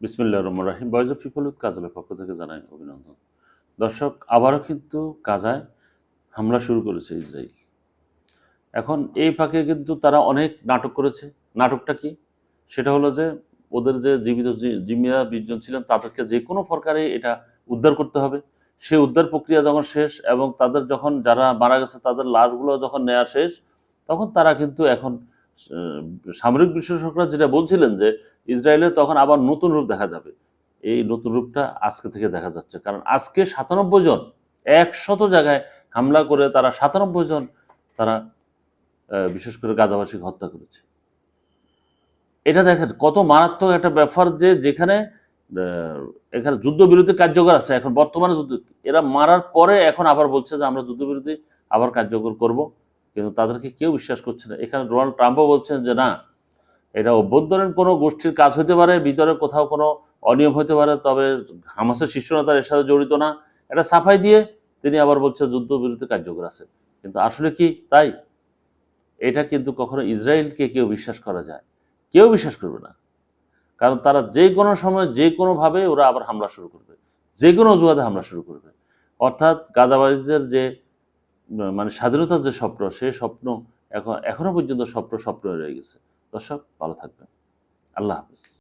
বিসমিল্লা রহমান রাহিম। Boys of people with কাজালের পক্ষ থেকে জানাই অভিনন্দন। দর্শক, আবারও কিন্তু কাজায় হামলা শুরু করেছে ইসরায়েল। এখন এই ফাঁকে কিন্তু তারা অনেক নাটক করেছে। নাটকটা কি? সেটা হলো যে ওদের যে জীবিত জি- জিম্মিরা বিশজন ছিলেন, তাদেরকে যে কোনো প্রকারে এটা উদ্ধার করতে হবে। সেই উদ্ধার প্রক্রিয়া যখন শেষ এবং তাদের যখন যারা মারা গেছে, তাদের লাশগুলো যখন নেওয়া শেষ, তখন তারা কিন্তু এখন সামরিক বিশেষজ্ঞরা যেটা বলছিলেন যে ইসরায়েলে তখন আবার নতুন রূপ দেখা যাবে। এই নতুন রূপটা আজকে থেকে দেখা যাচ্ছে। কারণ আজকে সাতানব্বই জন একশত জায়গায় হামলা করে তারা সাতানব্বই জন তারা বিশেষ করে গাজাবাসীকে হত্যা করেছে। এটা দেখেন কত মারাত্মক একটা ব্যাপার যে যেখানে এখানে যুদ্ধবিরতি কার্যকর আছে। এখন বর্তমানে যুদ্ধ এরা মারার পরে এখন আবার বলছে যে আমরা যুদ্ধবিরতি আবার কার্যকর করব। কিন্তু তাদেরকে কেউ বিশ্বাস করছে না। এখানে ডোনাল্ড ট্রাম্পও বলছেন যে, না, এটা অভ্যন্তরীণ কোনো গোষ্ঠীর কাজ হতে পারে, ভিতরে কোথাও কোনো অনিয়ম হতে পারে, তবে হামাসের শীর্ষ নেতার এর সাথে জড়িত না। এটা সাফাই দিয়ে তিনি আবার বলছে যুদ্ধবিরতি কার্যকর আছে। কিন্তু আসলে কি তাই? এটা কিন্তু কখনো ইসরায়েলকে কেউ বিশ্বাস করা যায়। কেউ বিশ্বাস করবে না। কারণ তারা যে কোনো সময়, যে কোনোভাবে ওরা আবার হামলা শুরু করবে। যে কোনো অজুহাতে হামলা শুরু করবে। অর্থাৎ গাজাবাজিদের যে মানে স্বাধীনতার যে স্বপ্ন, সে স্বপ্ন এখন, এখনও পর্যন্ত স্বপ্ন স্বপ্ন রয়ে গেছে। দর্শক, ভালো থাকবেন। আল্লাহ হাফিজ।